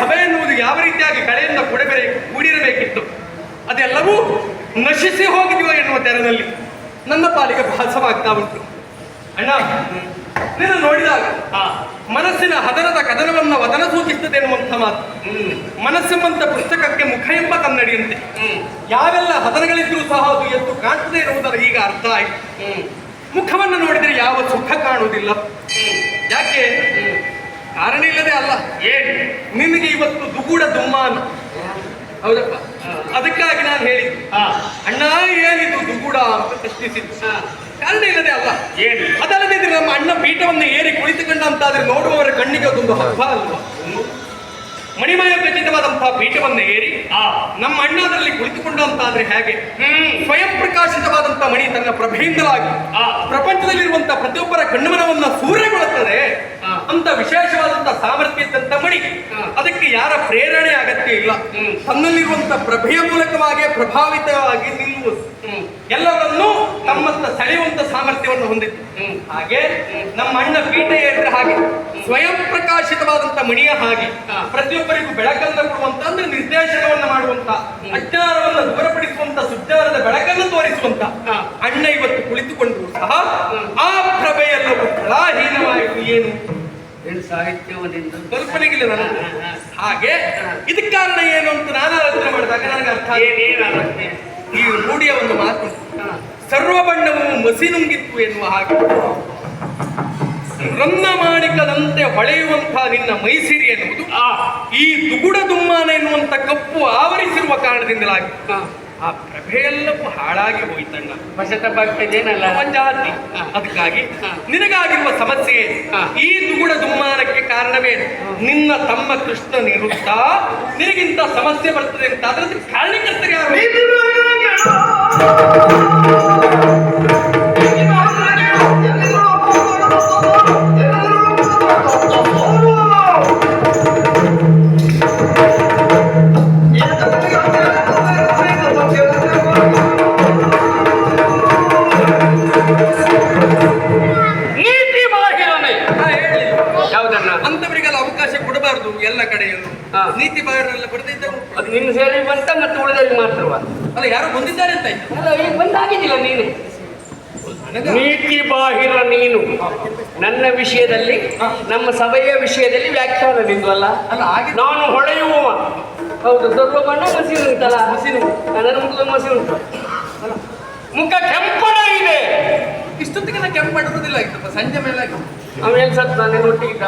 ಸಭೆ ಎನ್ನುವುದು ಯಾವ ರೀತಿಯಾಗಿ ಕಳೆಯಿಂದ ಕೂಡಬೇ ಕೂಡಿರಬೇಕಿತ್ತು. ಅದೆಲ್ಲವೂ ನಶಿಸಿ ಹೋಗಿದೆಯೋ ಎನ್ನುವ ತೆರನಲ್ಲಿ ನನ್ನ ಪಾಲಿಗೆ ಭಾಸವಾಗ್ತಾ ಉಂಟು. ಅಣ್ಣ ನಿನ್ನ ನೋಡಿದಾಗ ಮನಸ್ಸಿನ ಹದನದ ಕದನವನ್ನು ವದನ ಸೂಚಿಸುತ್ತದೆ ಎನ್ನುವಂಥ ಮಾತು. ಮನಸ್ಸೆಂಬಂತ ಪುಸ್ತಕಕ್ಕೆ ಮುಖ ಎಂಬ ಕನ್ನಡಿಯಂತೆ. ಯಾವೆಲ್ಲ ಹದನಗಳಿದ್ರೂ ಸಹ ಅದು ಎದ್ದು ಕಾಣ್ತದೆ ಇರುವುದರ ಈಗ ಅರ್ಥ ಆಯ್ತು. ಮುಖವನ್ನು ನೋಡಿದರೆ ಯಾವ ಸುಖ ಕಾಣುವುದಿಲ್ಲ. ಯಾಕೆ? ಕಾರಣ ಇಲ್ಲದೆ ಅಲ್ಲ. ಏನು? ನಿನಗೆ ಇವತ್ತು ದುಗುಡ ದುಮ್ಮಾನ. ಹೌದಪ್ಪ? ಅದಕ್ಕಾಗಿ ನಾನು ಹೇಳಿದ್ದು. ಅಣ್ಣ ಏನಿದು ದುಗುಡ ಅಂತ ಪ್ರಶ್ನಿಸಿದ್ದು. ಕಾರಣ ಇಲ್ಲದೆ ಅಲ್ಲ. ಏನು? ಅದಲ್ಲದೆ ನಮ್ಮ ಅಣ್ಣ ಪೀಠವನ್ನು ಏರಿ ಕುಳಿತುಕೊಂಡಂತಾದ್ರೆ ನೋಡುವವರ ಕಣ್ಣಿಗೆ ಅದೊಂದು ಹಬ್ಬ ಅಲ್ವಾ? ಮಣಿಮಯ ಖಚಿತವಾದಂತಹ ಪೀಠವನ್ನು ಏರಿ ಆ ನಮ್ಮ ಅಣ್ಣದಲ್ಲಿ ಕುಳಿತುಕೊಂಡು ಅಂತಾದ್ರೆ ಹೇಗೆ ಸ್ವಯಂ ಪ್ರಕಾಶಿತವಾದಂತಹ ಮಣಿ ತನ್ನ ಪ್ರಭೆಯಿಂದಲಾಗಿ ಪ್ರಪಂಚದಲ್ಲಿರುವಂತಹ ಪ್ರತಿಯೊಬ್ಬರ ಕಣ್ಮನವನ್ನ ಸೂರ್ಯಗೊಳ್ಳುತ್ತದೆ ಅಂತ ವಿಶೇಷವಾದಂತಹ ಸಾಮರ್ಥ್ಯ ಇದ್ದಂತ ಮಣಿ. ಅದಕ್ಕೆ ಯಾರ ಪ್ರೇರಣೆ ಅಗತ್ಯ ಇಲ್ಲ. ತನ್ನಲ್ಲಿರುವಂತಹ ಪ್ರಭೆಯ ಮೂಲಕವಾಗಿ ಪ್ರಭಾವಿತವಾಗಿ ನಿಲ್ಲುವುದು ಎಲ್ಲವನ್ನೂ ತಮ್ಮತ್ತ ಸೆಳೆಯುವಂತ ಸಾಮರ್ಥ್ಯವನ್ನು ಹೊಂದಿತ್ತು. ಹಾಗೆ ನಮ್ಮ ಅಣ್ಣ ಪೀಠ ಹೇಳಿದ್ರೆ ಹಾಗೆ. ಸ್ವಯಂ ಪ್ರಕಾಶಿತವಾದಂತ ಮಣಿಯ ಹಾಗೆ. ಪ್ರತಿಯೊಬ್ಬರಿಗೂ ಬೆಳಕನ್ನು ಕೊಡುವಂತ ಅಂದ್ರೆ ನಿರ್ದೇಶನವನ್ನು ಮಾಡುವಂತ ಅಜ್ಞಾನವನ್ನು ದೂರಪಡಿಸುವಂತ ಸುಜ್ಞಾನದ ಬೆಳಕನ್ನು ತೋರಿಸುವಂತ ಅಣ್ಣ ಇವತ್ತು ಕುಳಿತುಕೊಂಡ್ರು ಸಹ ಆ ಪ್ರಭೆಯೆಲ್ಲವೂ ಕಲಾಹೀನವಾಯಿತು ಏನು? ಸಾಹಿತ್ಯವನ್ನು ಕಲ್ಪನೆಗಿಲ್ಲ ನಾನು ಹಾಗೆ ಇದಕ್ಕೆ ಕಾರಣ ಏನು ಅಂತ ನಾನು ಆಲೋಚನೆ ಮಾಡಿದಾಗ ನನಗೆ ಅರ್ಥ ಈ ರೂಢಿಯ ಒಂದು ಮಾತು. ಸರ್ವ ಬಣ್ಣವು ಮಸಿನುಂಗಿತ್ತು ಎನ್ನುವ ಹಾಗೆ. ರನ್ನ ಮಾಣಿಕದಂತೆ ಹೊಳೆಯುವಂತಹ ನಿನ್ನ ಮೈಸಿರಿ ಎನ್ನುವುದು. ಈ ದುಗುಡ ದುಮ್ಮಾನ ಎನ್ನುವಂತ ಕಪ್ಪು ಆವರಿಸಿರುವ ಕಾರಣದಿಂದಲಾಗಿ. ಆ ಪ್ರಭೆಯೆಲ್ಲವೂ ಹಾಳಾಗಿ ಹೋಯ್ತಣ್ಣ. ಭಕ್ತದೇನಲ್ಲ ಜಾತಿ ಅದಕ್ಕಾಗಿ ನಿನಗಾಗಿರುವ ಸಮಸ್ಯೆ ಈ ದುಗುಡ ದುಮ್ಮಾನಕ್ಕೆ ಕಾರಣವೇ ನಿನ್ನ ತಮ್ಮ ಕೃಷ್ಣ ನಿರುತ್ತಾ ನಿನಗಿಂತ ಸಮಸ್ಯೆ ಬರ್ತದೆ ಅಂತ ಅದರಲ್ಲಿ ಕಾರಣಕರ್ತರು ಯಾರು? ನೀತಿ ವಿಷಯದಲ್ಲಿ ನಮ್ಮ ಸಭೆಯ ವಿಷಯದಲ್ಲಿ ವ್ಯಾಖ್ಯಾನ ಅಲ್ಲ ನಾನು ಹೊಳೆಯುವ. ಹೌದು ಸ್ವಲ್ಪ ಬಣ್ಣ ಮಸಿ ಉಂಟಲ್ಲ? ಮಸಿ ನನ್ನ ಮಸಿ ಉಂಟು. ಮುಖ ಕೆಂಪಣ ಇದೆ. ಇಷ್ಟೊತ್ತಿಗೆ ನಾ ಕೆಂಪು ಮಾಡುವುದಿಲ್ಲ ಆಯ್ತಪ್ಪ ಸಂಜೆ ಮೇಲೆ ಆಮೇಲೆ ಸತ್ ನಾನು ಒಟ್ಟಿಗಿದ್ದ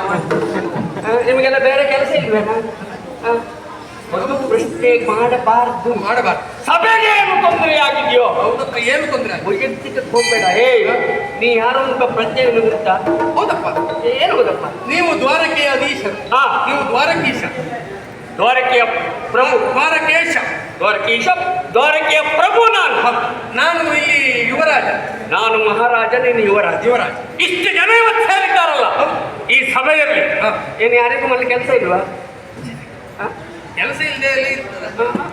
ನಿಮಗೆಲ್ಲ ಬೇರೆ ಕೆಲಸ ಇಲ್ವೇನಾ? ಪ್ರಶ್ನೆ ಮಾಡಬಾರ್ದು. ಮಾಡಬಾರ್ದು. ಸಭೆಗೆ ಏನು ತೊಂದರೆ ಆಗಿದೆಯೋ? ಹೌದಪ್ಪ ಏನು ತೊಂದರೆ ವೈಯಕ್ತಿಕ ಹೋಗ್ಬೇಡ ಏ ನೀ ಯಾರೋ ಒಬ್ಬ ಪ್ರಜ್ಞೆ ಗೊತ್ತಾ ಹೌದಪ್ಪ. ಏನು ಹೌದಪ್ಪ ನೀವು ದ್ವಾರಕೆಯ ಅಧೀಶರು. ಹಾ. ನೀವು ದ್ವಾರಕೀಶ. ದ್ವಾರಕೆಯ ಪ್ರಭು. ದ್ವಾರಕೇಶ. ದ್ವಾರಕೀಶ. ದ್ವಾರಕೆಯ ಪ್ರಭು ನಾನು. ನಾನು ಇಲ್ಲಿ ಯುವರಾಜ. ನಾನು ಮಹಾರಾಜ ನೀನು ಯುವರಾಜ. ಯುವರಾಜ. ಇಷ್ಟು ಜನ ಇವತ್ತು ಸೇರಿದ್ದಾರಲ್ಲ. ಈ ಸಭೆಯಲ್ಲಿ ಏನು ಯಾರಿಗೂ ಮಲ್ಲಿ ಕೆಲಸ ಇಲ್ವಾ? ಕೆಲಸ ಇಲ್ಲದೆ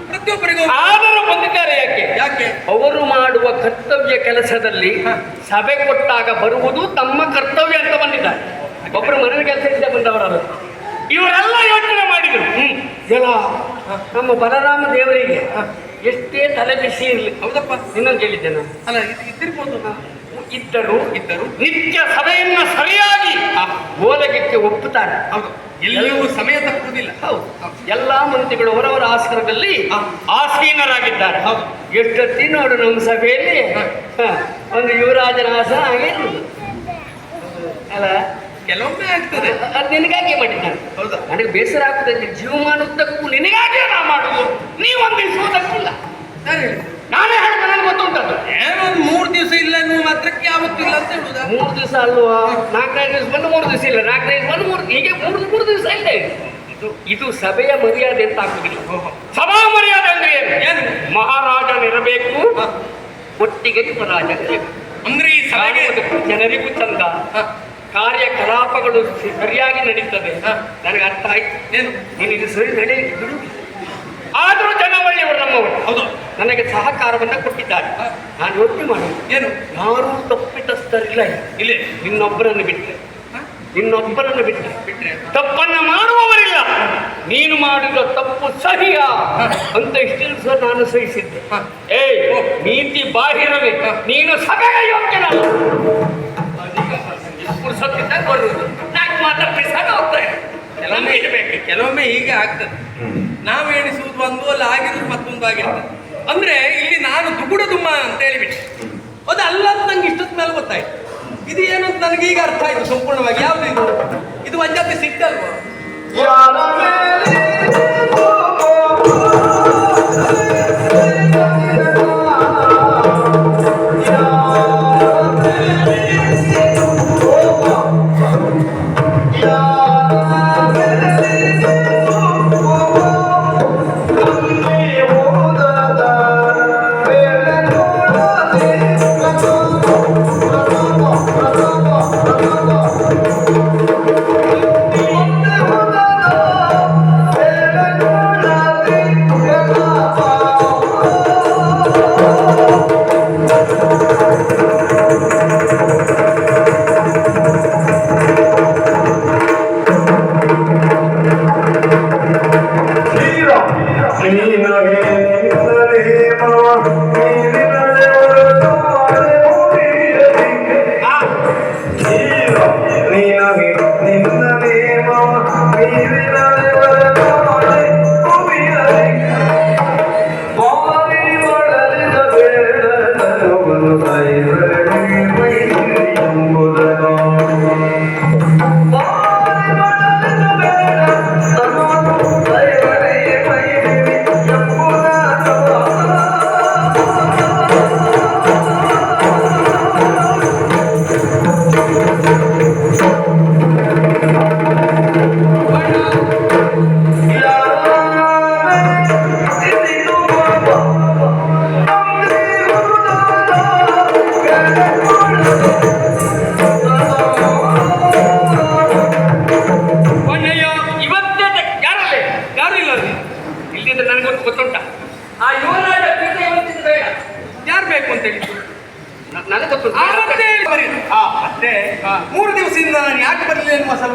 ಪ್ರತಿಯೊಬ್ಬರಿಗೂ ಆದರೂ ಬಂದಿದ್ದಾರೆ ಯಾಕೆ? ಯಾಕೆ? ಅವರು ಮಾಡುವ ಕರ್ತವ್ಯ ಕೆಲಸದಲ್ಲಿ ಸಭೆ ಕೊಟ್ಟಾಗ ಬರುವುದು ತಮ್ಮ ಕರ್ತವ್ಯ ಅಂತ ಬಂದಿದ್ದಾರೆ. ಒಬ್ಬರು ಮನೆಯ ಕೆಲಸ ಇಲ್ಲದೆ ಬಂದವರಲ್ಲ. ಇವರೆಲ್ಲ ಯೋಚನೆ ಮಾಡಿದ್ರು. ಎಲ್ಲ ನಮ್ಮ ಬಲರಾಮ ದೇವರಿಗೆ ಎಷ್ಟೇ ತಲೆ ಬಿಸಿ ಇರಲಿ. ಹೌದಪ್ಪ. ಇನ್ನೊಂದು ಕೇಳಿದ್ದೆ ನಾನು. ಅಲ್ಲ ಇದು ಇದ್ದಿರ್ಬೋದು ಇದ್ದರು ಇದ್ದರು. ನಿತ್ಯ ಸಭೆಯನ್ನು ಸರಿಯಾಗಿ ಓಲಗಿಟ್ಟು ಒಪ್ಪುತ್ತಾರೆ. ಹೌದು. ಎಲ್ಲಿಯೂ ಸಮಯ ತಪ್ಪುವುದಿಲ್ಲ ಹೌದು. ಎಲ್ಲಾ ಮಂತ್ರಿಗಳು ಅವರವರ ಆಸನದಲ್ಲಿ ಆಸೀನರಾಗಿದ್ದಾರೆ. ಎಷ್ಟೊತ್ತಿ ನೋಡು ನಮ್ಮ ಸಭೆಯಲ್ಲಿ? ಒಂದು ಯುವರಾಜನ ಆಸನ ಹಾಗೆ ಅಲ್ಲ? ಕೆಲವೊಮ್ಮೆ ಆಗ್ತದೆ. ಅದು ನಿನಗಾಗಿ ಮಾಡಿದ್ದಾರೆ. ಹೌದಾ. ನನಗೆ ಬೇಸರ ಆಗ್ತದೆ. ಜೀವಮಾನದ್ದಕ್ಕೂ ನಿನಗಾಗಿ ನಾ ಮಾಡುವುದು. ನೀವು ಒಂದಿಸುವುದಕ್ಕಿಲ್ಲ ಸರಿ? ನಾನೇ ಹೇಳಿದ ನನಗೆ ಗೊತ್ತುಂಟದು. ಏನೋ ಒಂದು ಮೂರು ದಿವಸ ಇಲ್ಲ ಅಂತ ಹೇಳುದು? ಮೂರು ದಿವಸ ಅಲ್ವಾ? ನಾಲ್ಕೈದು ದಿವಸ ಬಂದು ಮೂರು ದಿವಸ ಇಲ್ಲ ನಾಲ್ಕೈದು ಬಂದು ಮೂರು ಹೀಗೆ ಮೂರು ಮೂರು ದಿವಸ ಇದೆ ಇದು ಇದು ಸಭೆಯ ಮರ್ಯಾದೆ ಅಂತ ಆಗ್ತದೆ ಸಭಾ ಮರ್ಯಾದೆ ಅಂದ್ರೆ ಏನು? ಏನು? ಮಹಾರಾಜನಿರಬೇಕು ಒಟ್ಟಿಗೆ ಯುವರಾಜನಿರಬೇಕು ಅಂದ್ರೆ ಈ ಸಭೆಗೆ ಜನರಿಗೂ ಚಂದ. ಕಾರ್ಯಕಲಾಪಗಳು ಸರಿಯಾಗಿ ನಡೀತದೆ. ನನಗೆ ಅರ್ಥ ಆಯ್ತು. ಏನು? ನೀನು ಇದು ಸರಿ ನಡೆ ಬಿಡು. ಆದರೂ ಜನ ಒಳ್ಳೆಯವರು ನಮ್ಮವರು. ಹೌದು. ನನಗೆ ಸಹಕಾರವನ್ನು ಕೊಟ್ಟಿದ್ದಾರೆ. ನಾನು ಯೋಚನೆ ಮಾಡಿ ಏನು? ಯಾರೂ ತಪ್ಪಿತಸ್ಥರಿಲ್ಲ ಇಲ್ಲಿ. ನಿನ್ನೊಬ್ಬರನ್ನು ಬಿಟ್ಟರೆ ಇನ್ನೊಬ್ಬರನ್ನು ನಿನ್ನೊಬ್ಬರನ್ನು ಬಿಟ್ಟರೆ ಬಿಟ್ಟರೆ ತಪ್ಪನ್ನು ಮಾಡುವವರಿಲ್ಲ. ನೀನು ಮಾಡಿದ ತಪ್ಪು ಸಹಿಯ? ಅಂತ ಇಷ್ಟು ಸರ್ ನಾನು ಸಹಿಸಿದ್ದೆ. ಏ ಏಯ್ ನೀತಿ ಬಾಹಿರವೇ. ನೀನು ಸಭೆಗೆ ಯೋಗ್ಯನ ಪುರುಸೊತ್ತಿದ್ದಾಗ ಬರುವುದು ನಾಲ್ಕು ಮಾತಾಡ್ಬಿಸಾಗ ಹೋಗ್ತಾರೆ ಕೆಲವೊಮ್ಮೆ ಇಡಬೇಕು ಕೆಲವೊಮ್ಮೆ ಹೀಗೆ ಆಗ್ತದೆ. ನಾವು ಎಣಿಸುವುದು ಒಂದು, ಅಲ್ಲ ಆಗಿರುವುದು ಮತ್ತೊಂದು ಆಗಿರ್ತದೆ ಅಂದ್ರೆ ಇಲ್ಲಿ ನಾನು ದುಗುಡ ದುಮ್ಮ ಅಂತ ಹೇಳಿಬಿಟ್ಟೆ. ಅದು ಅಲ್ಲ ಅಂತ ನಂಗೆ ಇಷ್ಟದ ಮೇಲೆ ಗೊತ್ತಾಯ್ತು. ಇದು ಏನು ಅಂತ ನನಗೆ ಈಗ ಅರ್ಥ ಆಯ್ತು ಸಂಪೂರ್ಣವಾಗಿ. ಯಾವ್ದು ಇದು? ಇದು ಒಂಜಾತಿ ಸಿಟ್ಟಲ್ವಾ ಯಾರ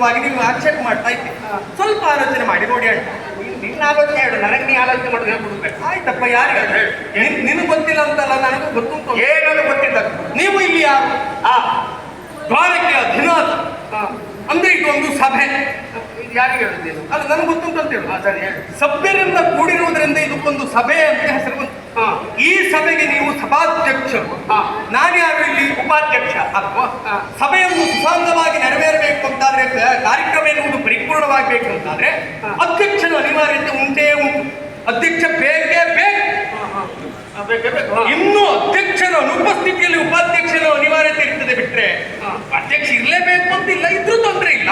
ಸಲುವಾಗಿ ನೀವು ಆಕ್ಷೇಪ ಮಾಡ್ತಾ ಇದ್ದೆ ಸ್ವಲ್ಪ ಆಲೋಚನೆ ಮಾಡಿ ನೋಡಿ ಅಣ್ಣ. ನಿನ್ನ ಆಲೋಚನೆ ಹೇಳು ನನಗೆ ನೀ ಆಲೋಚನೆ ಮಾಡೋದು ಹೇಳ್ಬಿಡ್ಬೇಕು ಆಯ್ತಪ್ಪ ಯಾರಿಗೆ? ನಿನ್- ನಿನಗೆ ಗೊತ್ತಿಲ್ಲ ಅಂತಲ್ಲ ನನಗೂ ಗೊತ್ತುಂಟು ಏನಾದ್ರು ಗೊತ್ತಿಲ್ಲ? ನೀವು ಇಲ್ಲಿ ಯಾರು? ಆ ದ್ವಾರಕ್ಕೆ ಅಧಿನಾಥ ಆ, ಅಂದ್ರೆ ಇದೊಂದು ಸಭೆ. ಯಾರಿಗೆ ಹೇಳುದು ನೀನು? ಅಲ್ಲ ನನಗೆ ಗೊತ್ತುಂಟು ಅಂತ ಹೇಳು. ಸಭೆಯಿಂದ ಹೇಳು. ಸಭ್ಯರಿಂದ ಕೂಡಿರುವುದರಿಂದ ಇದಕ್ಕೊಂದು ಸಭೆ ಅಂತ ಹೆಸರು ಬಂತು. ಈ ಸಭೆಗೆ ನೀವು ಸಭಾಧ್ಯಕ್ಷರು. ನಾನ್ಯಾರು ನಾನು ಯಾರು ಇಲ್ಲಿ ಉಪಾಧ್ಯಕ್ಷ ಅಲ್ವಾ? ಸಭೆಯನ್ನು ಸುಸಾಂಗವಾಗಿ ನೆರವೇರಬೇಕು ಅಂತಾದ್ರೆ ಕಾರ್ಯಕ್ರಮ ಎನ್ನುವುದು ಪರಿಪೂರ್ಣವಾಗಬೇಕು ಅಂತಾದ್ರೆ. ಅಧ್ಯಕ್ಷನ ಅನಿವಾರ್ಯತೆ ಉಂಟೇ ಉಂಟು. ಅಧ್ಯಕ್ಷ ಬೇಕೇ ಬೇಕು. ಇನ್ನು ಅಧ್ಯಕ್ಷನ ಅನುಪಸ್ಥಿತಿಯಲ್ಲಿ ಉಪಾಧ್ಯಕ್ಷನ ಅನಿವಾರ್ಯತೆ ಇರ್ತದೆ ಬಿಟ್ರೆ ಅಧ್ಯಕ್ಷ ಇರಲೇಬೇಕು ಅಂತಿಲ್ಲ ಇದ್ರೂ ತೊಂದರೆ ಇಲ್ಲ.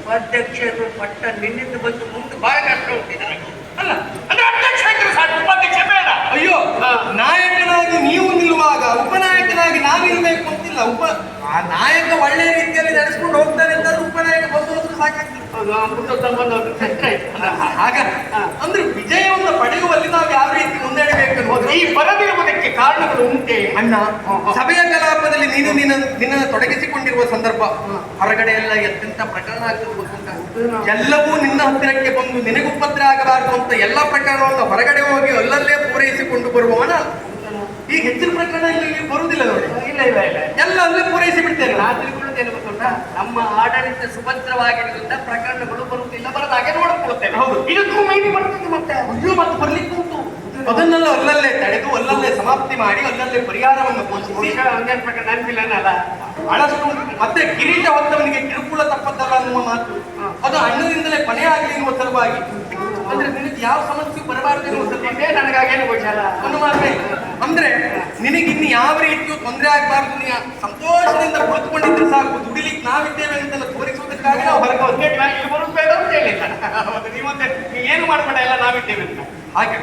ಉಪಾಧ್ಯಕ್ಷರು ಪಟ್ಟ ನಿನ್ನಿಂದ ಬಂದು ಮುಂದೆ ಬಹಳ ಕಷ್ಟ ಉಂಟಿದ್ದಾರೆ ಅಲ್ಲ ಉಪಾಧ್ಯಕ್ಷ ಬೇಡ ಅಯ್ಯೋ. ನಾಯಕನಾಗಿ ನೀವು ನಿಲ್ಲುವಾಗ ಉಪನಾಯಕನಾಗಿ ನಾನು ಇರಬೇಕು ಅಂತಿಲ್ಲ. ಉಪ ಆ ನಾಯಕ ಒಳ್ಳೆ ರೀತಿಯಲ್ಲಿ ನಡೆಸ್ಕೊಂಡು ಹೋಗ್ತಾನೆ ಅಂತ ಉಪನಾಯಕ ಬಂದು ಹೋದ್ರೆ ಸಾಕಾಗ್ತದೆ. ಆಗ ಅಂದ್ರೆ ವಿಜಯವನ್ನು ಪಡೆಯುವಲ್ಲಿ ನಾವು ಯಾವ ರೀತಿ ಮುನ್ನಡೆಬೇಕು ಈ ಬರದಿರುವುದಕ್ಕೆ ಕಾರಣಗಳು ಉಂಟೆ? ಅಣ್ಣ ನೀನು ನಿನ್ನ ನಿನ್ನನ್ನು ತೊಡಗಿಸಿಕೊಂಡಿರುವ ಸಂದರ್ಭ. ಹೊರಗಡೆ ಎಲ್ಲ ಎಂತೆಂತ ಪ್ರಕರಣ ಆಗಿರ್ಬೋದು ಅಂತ ಎಲ್ಲವೂ ನಿನ್ನ ಹತ್ತಿರಕ್ಕೆ ಬಂದು ನಿನಗೆ ಉಪದ್ರ ಆಗಬಾರದು ಅಂತ ಎಲ್ಲ ಪ್ರಕರಣವನ್ನು ಹೊರಗಡೆ ಹೋಗಿ ಅಲ್ಲಲ್ಲೇ ಪೂರೈಸಿಕೊಂಡು ಬರುವವನ? ಈಗ ಹೆಚ್ಚಿನ ಪ್ರಕರಣ ಇಲ್ಲಿ ಬರುವುದಿಲ್ಲ ನೋಡಿ. ಇಲ್ಲ ಇಲ್ಲ ಇಲ್ಲ ಎಲ್ಲ ಅಲ್ಲೇ ಪೂರೈಸಿ ಬಿಡ್ತೇನೆ ನಾನು ತಿಳ್ಕೊಳ್ಳೋದೇನು ಗೊತ್ತುಂಟ? ನಮ್ಮ ಆಡಳಿತ ಸುಭದ್ರವಾಗಿರುವುದರಿಂದ ಪ್ರಕರಣಗಳು ಬರುವುದಿಲ್ಲ ಬರದ ಹಾಗೆ ನೋಡಿಕೊಳ್ಳುತ್ತೇವೆ ಹೌದು. ಇದಕ್ಕೂ ಮೈಲಿ ಬರ್ತದೆ ಮತ್ತೆ. ಅಯ್ಯೋ ಮತ್ತೆ ಬರ್ಲಿಕ್ಕೆ ಉಂಟು. ಅದನ್ನೆಲ್ಲ ಅಲ್ಲಲ್ಲೇ ತಡೆದು ಅಲ್ಲಲ್ಲೇ ಸಮಾಪ್ತಿ ಮಾಡಿ ಅಲ್ಲಲ್ಲೇ ಪರಿಹಾರವನ್ನು ಘೋಷಿಸಿ. ನೆನಪಿಲ್ಲನಲ್ಲ ಬಹಳಷ್ಟು ಮತ್ತೆ ಕಿರೀಟ ಹೊತ್ತವನಿಗೆ ಕಿರುಕುಳ ತಪ್ಪದ್ದಲ್ಲ ಅನ್ನುವ ಮಾತು. ಅದು ಅಣ್ಣದಿಂದಲೇ ಕೊನೆ ಆಗಲಿ ಎನ್ನುವ ಸಲುವಾಗಿ. ಅಂದ್ರೆ ನಿನಗೆ ಯಾವ ಸಮಸ್ಯೆ ಬರಬಾರದು ಎನ್ನುವ ಸಲುವಾಗಿ. ನನಗಾಗೇನು ಗೋಚರ ಒಂದು ಮಾತ್ರ. ಅಂದ್ರೆ ನಿನಗಿನ್ನು ಯಾವ ರೀತಿಯೂ ತೊಂದರೆ ಆಗಬಾರದು ನೀ ಸಂತೋಷದಿಂದ ಕುಳಿತುಕೊಂಡಿದ್ರೆ ಸಾಕು. ದುಡಿಲಿಕ್ಕೆ ನಾವಿದ್ದೇವೆ ಅಂತೆಲ್ಲ ತೋರಿಸುವುದಕ್ಕಾಗಿ ನಾವು ಹೊರಗೆ ಬೇಡ ಅಂತ ಹೇಳಿಲ್ಲ. ಹೌದು, ನೀವೊಂದೇ. ನೀವು ಏನು ಮಾಡ್ಬೇಡ ಎಲ್ಲ ನಾವಿದ್ದೇವೆ ಅಂತ. ಹಾಗೆ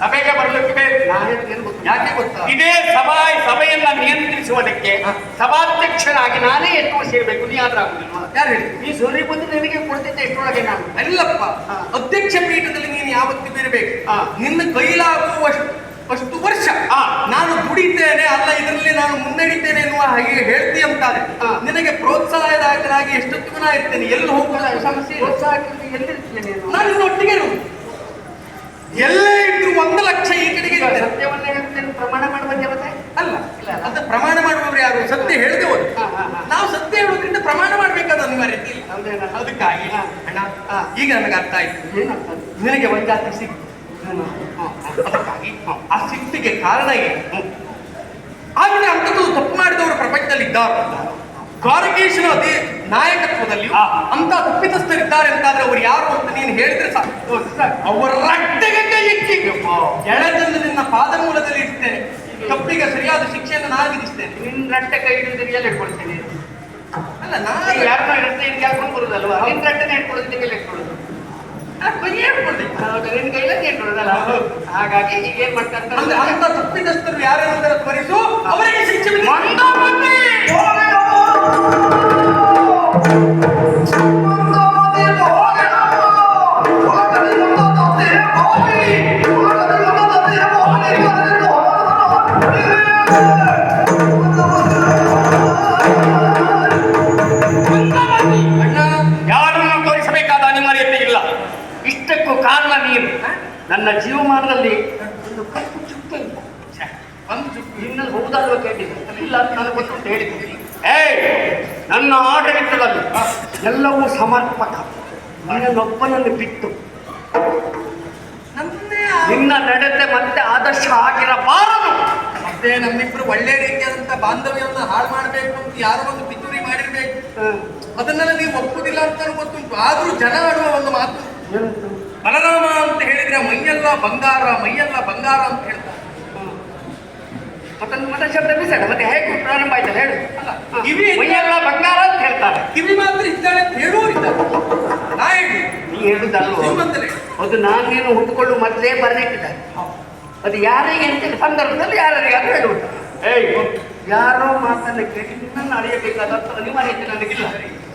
ಸಭೆಗೆ ಬರಲಿಕ್ಕೆ? ಯಾಕೆ ಗೊತ್ತಾ? ಇದೇ ಸಭಾ ಸಭೆಯನ್ನ ನಿಯಂತ್ರಿಸುವುದಕ್ಕೆ ಸಭಾಧ್ಯಕ್ಷನಾಗಿ ನಾನೇ ಎಷ್ಟು ವರ್ಷ ಇರಬೇಕು ನೀ ಆದ್ರೆ ಆಗುದಿಲ್ವಾ? ಯಾರು ಹೇಳಿ? ಈ ಸೋರಿ ಬಂದು ನಿನಗೆ ಕೊಡ್ತಿದ್ದೆ ಎಷ್ಟೊಳಗೆ ನಾನು? ಅಲ್ಲಪ್ಪ. ಅಧ್ಯಕ್ಷ ಪೀಠದಲ್ಲಿ ನೀನು ಯಾವತ್ತಿಗೂ ಇರಬೇಕು. ಹಾ. ನಿನ್ನ ಕೈಲಾಗುವಷ್ಟು ಅಷ್ಟು ವರ್ಷ. ನಾನು ದುಡಿತೇನೆ ಅಲ್ಲ ಇದರಲ್ಲಿ ನಾನು ಮುನ್ನಡಿತೇನೆ ಎನ್ನುವ ಹಾಗೆ ಹೇಳ್ತಿ ಅಂತಾರೆ. ನಿನಗೆ ಪ್ರೋತ್ಸಾಹದಾಯಕರಾಗಿ ಎಷ್ಟೊತ್ತಿಗೂ ನಾ ಇರ್ತೇನೆ? ಎಲ್ಲಿ ಹೋಗ್ತಾರೆ ಸಮಸ್ಯೆ ಪ್ರೋತ್ಸಾಹ ನಾನು? ಒಟ್ಟಿಗೆ ಎಲ್ಲೇ ಇದ್ರು ಒಂದು ಲಕ್ಷ ಈ ಕಡೆಗೆ ಹೇಳ್ತೇನೆ ಪ್ರಮಾಣ ಮಾಡುವ ದೇವತೆ? ಅಲ್ಲ ಇಲ್ಲ. ಅಂತ ಪ್ರಮಾಣ ಮಾಡುವವರು ಯಾರು? ಸತ್ಯ ಹೇಳದೆ ಹೋದ್ರು. ನಾವು ಸತ್ಯ ಹೇಳೋದ್ರಿಂದ ಪ್ರಮಾಣ ಮಾಡ್ಬೇಕಾದ ಅನಿವಾರ್ಯತೆ ಇಲ್ಲ? ಅದಕ್ಕಾಗಿ ಅಣ್ಣ. ಈಗ ನನಗೆ ಅರ್ಥ ಆಯ್ತು. ನಿನಗೆ ಒಂದು ಜಾತಿ ಸಿಕ್ತು. ಅದಕ್ಕಾಗಿ ಆ ಸಿಟ್ಟಿಗೆ ಕಾರಣ ಏನು? ಆದರೆ ಅಂಥದ್ದು ತಪ್ಪು ಮಾಡಿದವರು ಪ್ರಪಂಚದಲ್ಲಿ ಇದ್ದಾರೆ ದ್ವಾರಕೇಶನ ಅದೇ ನಾಯಕತ್ವದಲ್ಲಿ. ಅಂತ ತಪ್ಪಿತಸ್ಥರಿದ್ದಾರೆ ಅಂತಾದ್ರೆ ಅವ್ರು ಯಾರು ಅಂತ ನೀನು ಹೇಳಿದ್ರೆ ಸಾಕು. ಅವರ ರಕ್ತಗೆ ಎಳೆದಂದು ನಿನ್ನ ಪಾದ ಮೂಲದಲ್ಲಿ ಇರ್ತೇನೆ ತಪ್ಪಿಗೆ ಸರಿಯಾದ ಶಿಕ್ಷೆಯನ್ನು ನಾನು ವಿಧಿಸ್ತೇನೆ. ನಿನ್ನ ರಟ್ಟೆ ಕೈ ಹಿಡಿದ್ರೆ ಎಲ್ಲ ಇಟ್ಕೊಳ್ತೇನೆ? ಅಲ್ಲ ನಾನು ಯಾರನ್ನ ಹಿಡಿದ್ರೆ ಇಲ್ಲಿ ಹಾಕೊಂಡು ಬರುದಲ್ವಾ ನಿನ್ನ ರಟ್ಟೆನೇ ಇಟ್ಕೊಳ್ಳೋದು ನಿಮಗೆ ಇಟ್ಕೊಳ್ಳೋದು ನಿನ್ನ ಕೈಲೇ ಇಟ್ಕೊಳ್ಳೋದಲ್ಲ ಹಾಗಾಗಿ ಈಗ ಏನ್ ಮಾಡ್ತಾರೆ ಅಂತ ತಪ್ಪಿತಸ್ಥರು ಯಾರೆಂದರೆ ತ್ವರಿಸು ಅವರಿಗೆ ಶಿಕ್ಷೆ ವಿಧಿಸು. ನನ್ನ ಜೀವಮಾನದಲ್ಲಿ ಒಂದು ಕಪ್ಪು ಚುಕ್ಕೆ ಇಲ್ಲ. ಒಂದು ಚುಕ್ಕಿ ಹೌದಲ್ವ ಕೇಳಿದೆ ಇಲ್ಲ ಅಂತ ನನಗೆ ಗೊತ್ತು ಅಂತ ಹೇಳಿದ್ದೀನಿ ಏಯ್ ನನ್ನ ಆಡಳಿತದಲ್ಲಿ ಎಲ್ಲವೂ ಸಮರ್ಪಕ. ನಿನ್ನೊಬ್ಬನನ್ನು ಬಿಟ್ಟು. ನನ್ನೇ ನಿನ್ನ ನಡತೆ ಮತ್ತೆ ಆದರ್ಶ ಆಗಿರಬಾರದು. ಮತ್ತೆ ನಮ್ಮಿಬ್ರು ಒಳ್ಳೆ ರೀತಿಯಾದಂತ ಬಾಂಧವ್ಯವನ್ನು ಹಾಳು ಮಾಡಬೇಕು ಅಂತ ಯಾರೋ ಒಂದು ಪಿತೂರಿ ಮಾಡಿರ್ಬೇಕು. ಅದನ್ನೆಲ್ಲ ನೀವು ಒಪ್ಪುದಿಲ್ಲ ಅಂತ ಗೊತ್ತುಂಟು. ಆದ್ರೂ ಜನ ಆಡುವ ಒಂದು ಮಾತು. ಬಲರಾಮ ಅಂತ ಹೇಳಿದ್ರೆ ಮೈಯೆಲ್ಲ ಬಂಗಾರ ಮೈಯೆಲ್ಲ ಬಂಗಾರ ಅಂತ ಹೇಳ್ತಾರೆ. ಮತ್ತೊಂದು ಮತ ಶಬ್ದ ಬಿಸಾಡ ಮತ್ತೆ ಹೇಗೆ ಪ್ರಾರಂಭ ಆಯ್ತು ಹೇಳು. ಅಲ್ಲ ಕಿವಿ ಮೈಯೆಲ್ಲ ಬಂಗಾರ ಅಂತ ಹೇಳ್ತಾರೆ. ಕಿವಿ ಮಾತ್ರ ಇದ್ದಾಳೆ ಅಂತ ಹೇಳುವವರು ಇದ್ದಾರೆ. ನಾ ಹೇಳಿ. ನೀ ಹೇಳುದಲ್ಲ ಅದು ನಾನೇನು ಹುಟ್ಟುಕೊಳ್ಳು ಮೊದಲೇ ಬರ್ಲಿಕ್ಕಿದ್ದಾರೆ ಅದು ಯಾರಿಗೆ ಅಂತ ಸಂದರ್ಭದಲ್ಲಿ ಯಾರಿಗೆ ಅದು ಹೇಳುವುದು ಏಯ್ ಯಾರೋ ಮಾತನ್ನ ಕೇಳಿ ನಿನ್ನನ್ನು ಅಳೆಯಬೇಕಾದಂತ ಅನಿವಾರ್ಯತೆ ನನಗಿಲ್ಲ.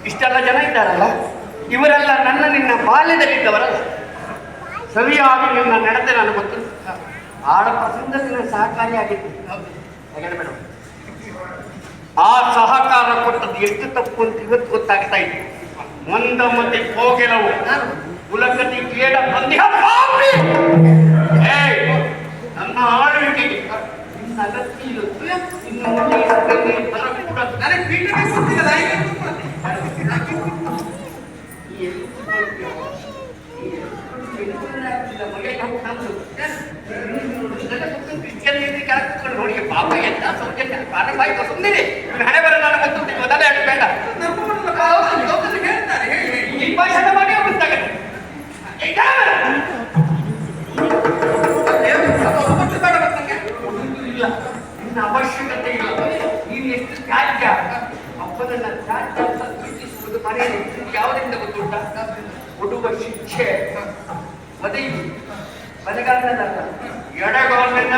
ಇಷ್ಟೆಲ್ಲ ಜನ ಇದ್ದಾರಲ್ಲ ಇವರೆಲ್ಲ ನನ್ನ ನಿನ್ನ ಬಾಲ್ಯದಲ್ಲಿದ್ದವರಲ್ಲ. ಸರಿಯಾಗಿ ನಿನ್ನ ನಡತೆ ನಾನು ಗೊತ್ತು ಬಹಳ ಪ್ರಸಂಗದಲ್ಲಿ ಸಹಕಾರಿಯಾಗಿತ್ತು. ಮೇಡಮ್ ಆ ಸಹಕಾರ ಕೊಟ್ಟದ್ದು ಎಷ್ಟು ತಪ್ಪು ಅಂತ ಇವತ್ತು ಗೊತ್ತಾಗ್ತಾ ಇದೆ. ಮತ್ತೆ ಕೋಗಿಲವು. ಕುಲಕತಿ ಕೇಳ ಬಂದಿಹ ನನ್ನ ಆಳ್ವಿಕೆಗೆ ನಿನ್ನ ಅಗತ್ಯ ಇರುತ್ತೆ ಮುಂದೆ. ನನಗೆ ಗೊತ್ತಿಲ್ಲ ಕೂತ್ಕೊಳ್ತೀಯ? ಈ ಎಲ್ಲಿ ಕೂತ್ಕೊಳ್ತೀಯ? ಮನೆಗೆ ಹೋಗಿ ಕಾಣ್ಸು. ಇದೆಲ್ಲ ಕೂತ್ಕೊಂಡು ಕ್ರಿಶ್ಚಿಯನ್ ಕೆಳಗೆ ಕೂತ್ಕೊಂಡು ನೋಡಿ ಪಾಪ ಎಂತ ಸೌಜನ್ಯ ಪ್ರಾರಂಭ ಆಯ್ತು ಹಣೆ ಮೊದಲೇ ಹೇಳಿ ಬೇಡ ಈ ಭಾಷಣ ಮಾಡಿ ಗೊತ್ತಾಗತ್ತೆ ಈಗ ದೇವರು ಅದು ಒಬ್ಬಟ್ಟು ಬೇಡ ಇಲ್ಲ ನಿನ್ನ ಅವಶ್ಯಕತೆ ಇಲ್ಲ ನೀನು ಎಷ್ಟು ತ್ಯಾಜ್ಯ ಅಪ್ಪನನ್ನ ತ್ಯಾಜ್ಯ ಅಂತ ಪ್ರೀತಿಸುವುದು ಮನೆಯಲ್ಲಿ ಯಾವುದರಿಂದ ಗೊತ್ತುಂಟ ಕೊಡುವ ಶಿಕ್ಷೆ எடை கோல் என்ன